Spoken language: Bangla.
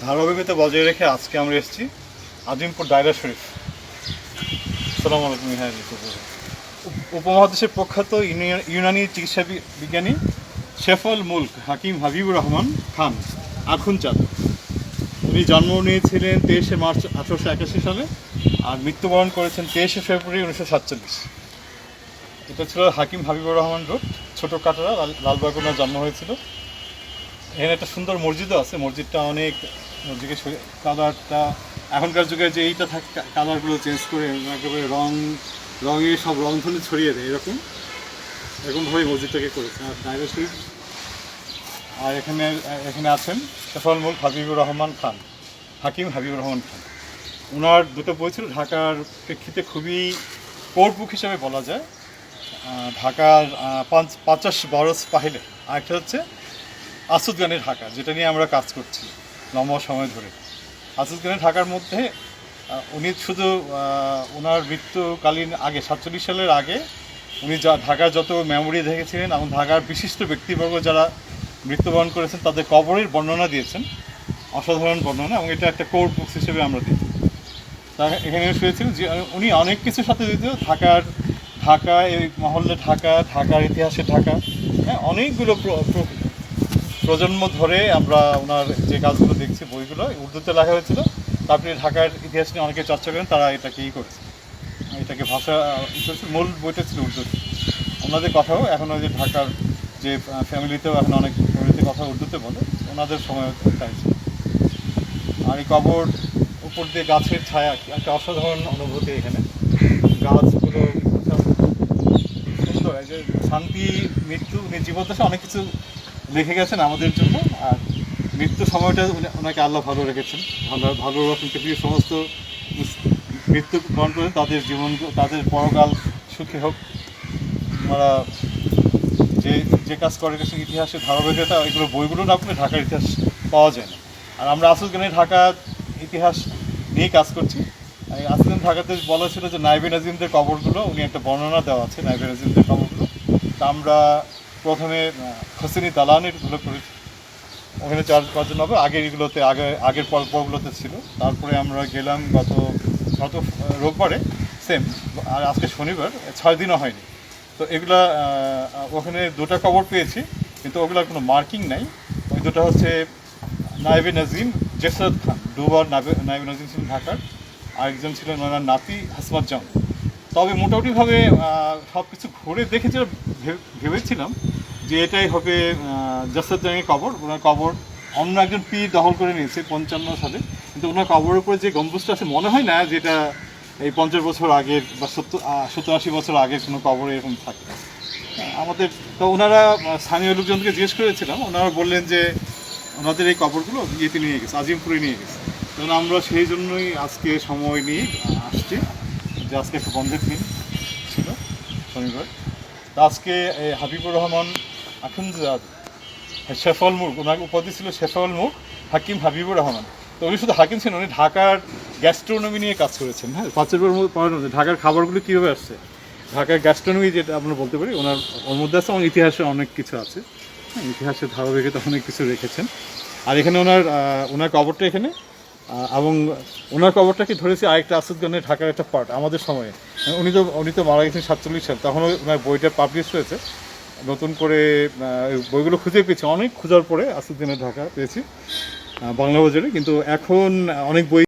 ধারাবাহিকতা বজায় রেখে আজকে আমরা এসেছি আজিমপুর ডায়রা শরীফ। সালাম আলাইকুম হ্যাঁ উপমহাদেশের প্রখ্যাত ইউনি- ইউনানি চিকিৎসা বিজ্ঞানী শেফল মুল্ক হাকিম হাবিবুর রহমান খান আখুন আখুনচাঁদ। উনি জন্ম নিয়েছিলেন তেইশে মার্চ আঠারোশো একাশি সালে আর মৃত্যুবরণ করেছেন তেইশে ফেব্রুয়ারি উনিশশো সাতচল্লিশ। এটা ছিল হাকিম হাবিবুর রহমান রোড, ছোট কাটারা, লাল- লালবাগ ওনার জন্ম হয়েছিল। এখানে একটা সুন্দর মসজিদও আছে। মসজিদটা অনেক মসজিদের সরি- কালারটা, এখনকার যুগে যে এইটা থাকে কালারগুলো চেঞ্জ করে একেবারে রং, রঙে সব রং ধরে ছড়িয়ে দেয়, এরকম। এরকমভাবে মসজিদটাকে করেছে। আর দায়রা শরীফ আর এখানে এখানে আছেন সফল মুল হাবিবুর রহমান খান, হাকিম হাবিবুর রহমান খান। ওনার দুটো বই ছিল, ঢাকার প্রেক্ষিতে খুবই কোর বুক হিসাবে বলা যায়। ঢাকার পাঁচ, পঞ্চাশ বরস পাহিলে। আরেকটা হচ্ছে আসুদ গানের ঢাকা, যেটা নিয়ে আমরা কাজ করছি লম্বা সময় ধরে। আসুদ গানের ঢাকার মধ্যে উনি শুধু ওনার মৃত্যুকালীন আগে, সাতচল্লিশ সালের আগে, উনি যা, ঢাকার যত মেমোরি দেখেছিলেন এবং ঢাকার বিশিষ্ট ব্যক্তিবর্গ যারা মৃত্যুবরণ করেছেন, তাদের কবরের বর্ণনা দিয়েছেন। অসাধারণ বর্ণনা এবং এটা একটা কোর বুকস হিসেবে আমরা দিই। তা এখানে শুয়েছিলেন যে উনি অনেক কিছুর সাথে দিত ঢাকার, ঢাকা এই মহল্লে ঢাকা, ঢাকার ইতিহাসে ঢাকা হ্যাঁ অনেকগুলো প্রজন্ম ধরে আমরা ওনার যে কাজগুলো দেখছি, বইগুলো উর্দুতে লেখা হয়েছিল, তারপরে ঢাকার ইতিহাস নিয়ে অনেকে চর্চা করেন, তারা এটাকে ই করেছে। এটাকে ভাষা মূল বইটা ছিল উর্দুতে ওনাদের কথাও এখন ওই যে ঢাকার যে ফ্যামিলিতেও এখন অনেক ফ্যামিলিতে কথা উর্দুতে বলে, ওনাদের সময় তাই ছিল। আর এই কবর উপর দিয়ে গাছের ছায়া একটা অসাধারণ অনুভূতি এখানে। গাছগুলো সুন্দর শান্তি, মৃত্যু, উনি জীবদ্দশা অনেক কিছু লিখে গেছেন আমাদের জন্য, আর মৃত্যু সময়টা ওনাকে আল্লাহ ভালো রেখেছেন। ভালো ভালো রকম পৃথিবীর সমস্ত মৃত্যু বরণ করেন তাদের জীবন, তাদের পরকাল সুখী হোক। ওনারা যে যে কাজ করে গেছেন ইতিহাসের ধারাবাহিকতা, এগুলো বইগুলো না পড়লে ঢাকার ইতিহাস পাওয়া যায় না। আর আমরা আসল গানে ঢাকা ইতিহাস নিয়ে কাজ করছি। আসলাম ঢাকাতে বলা ছিল যে নাইবে নাজিমদের কবরগুলো, উনি একটা বর্ণনা দেওয়া আছে, নাইবে নাজিমদের কবরগুলো। তা আমরা প্রথমে হোসেনি দালানেরগুলো করেছি ওখানে চার, পাঁচজন হবে। আগের এগুলোতে, আগে, আগের পর, পরগুলোতে ছিল। তারপরে আমরা গেলাম গত গত রোববারে সেম আর আজকে শনিবার, ছয় দিনও হয়নি। তো এগুলা ওখানে দুটা কবর পেয়েছি, কিন্তু ওগুলোর কোনো মার্কিং নাই। ওই দুটো হচ্ছে নাইবে নাজিম জেসরত খান, দুবার নাইবে নাজিম ছিলেন ঢাকার। আরেকজন ছিলেন ওনার নাতি হাসমাত জাম তবে মোটামুটিভাবে সব কিছু ঘুরে দেখে যেটা ভে- ভেবেছিলাম যে এটাই হবে জাসাদ জাঙ্গের কবর। ওনার কবর অন্য একজন পীর দখল করে নিয়েছে পঞ্চান্ন সালে। কিন্তু ওনার কবরের উপরে যে গম্বুজটা আছে, মনে হয় না যেটা এই পঞ্চাশ বছর আগের বা সত্তর সত্তর আশি বছর আগের কোনো কবর এরকম থাকে। আমাদের, তো ওনারা স্থানীয় লোকজনকে জিজ্ঞেস করেছিলাম। ওনারা বললেন যে ওনাদের এই কবরগুলো ইয়েতে নিয়ে গেছে, আজিমপুরে নিয়ে গেছে। তখন আমরা সেই জন্যই আজকে সময় নিয়ে আসছি। যে আজকে একটা বন্ধের দিন ছিল, শনিবার। তো আজকে এই হাবিবুর রহমান আখুনজাদ শেফল মুখ ওনার উপাধি ছিল শেফল মুখ হাকিম হাবিবুর রহমান। তো উনি শুধু হাকিম ছিলেন, উনি ঢাকার গ্যাস্ট্রোনমি নিয়ে কাজ করেছেন হ্যাঁ? পাঁচের পর পড়ানো ঢাকার খাবারগুলো কীভাবে আসছে? ঢাকার গ্যাস্ট্রোনমি যেটা আমরা বলতে পারি, ওনার ওর মধ্যে আছে এবং ইতিহাসে অনেক কিছু আছে। হ্যাঁ ইতিহাসের ধারাবাহিকতা অনেক কিছু রেখেছেন। আর এখানে ওনার ওনার কবরটা এখানে এবং ওনার কবরটাকে ধরেছি আরেকটা আসাদ গানের ঢাকার একটা পার্ট আমাদের সময়ে। উনি তো উনি তো মারা গেছেন সাতচল্লিশ সাল তখন ওনার বইটা পাবলিশ হয়েছে। নতুন করে বইগুলো খুঁজে পেয়েছি। অনেক খোঁজার পরে আসাদুদ্দিনের ঢাকা পেয়েছি বাংলা বাজারে। কিন্তু এখন অনেক বই